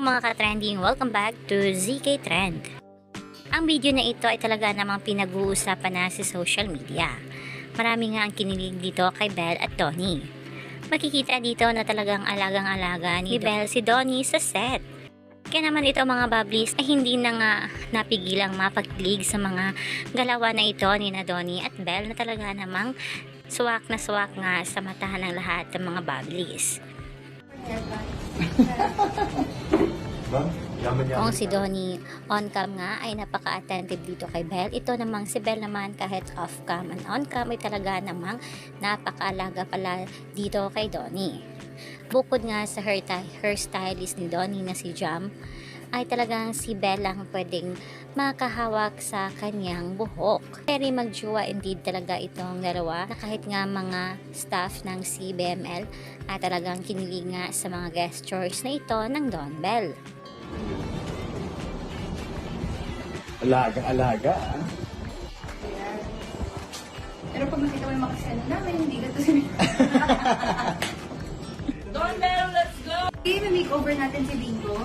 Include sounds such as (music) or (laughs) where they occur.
mga ka-trending, welcome back to ZK Trend. Ang video na ito ay talaga namang pinag-uusapan na sa social media. Marami nga ang kinilig dito kay Belle at Donnie. Makikita dito na talagang alagang-alaga ni Belle si Donnie sa set. Kaya naman ito mga bablis ay hindi na nga napigilang mapagkilig sa mga galawan na ito ni na Donnie at Belle na talaga namang suwak na suwak nga sa mata ng lahat ng mga bablis. (laughs) (laughs) ben Kung si Donnie on cam nga ay napaka-attentive dito kay Belle. Ito namang si Belle naman kahit off cam and on cam ay talaga namang napakaalaga pala dito kay Donnie. Bukod nga sa hair, hair stylist ni Donnie na si Jam, ay talagang si Belle lang pwedeng makahawak sa kanyang buhok. Very magjuwa indeed talaga itong dalawa na kahit nga mga staff ng CBML ay talagang kinilig nga sa mga gestures na ito ng Don Bell. Alaga-alaga. ah. Pero pag nakita mo yung mga kaseno namin, hindi ka to sabi. Don Bell, let's go! Okay, na-makeover natin si Bingo.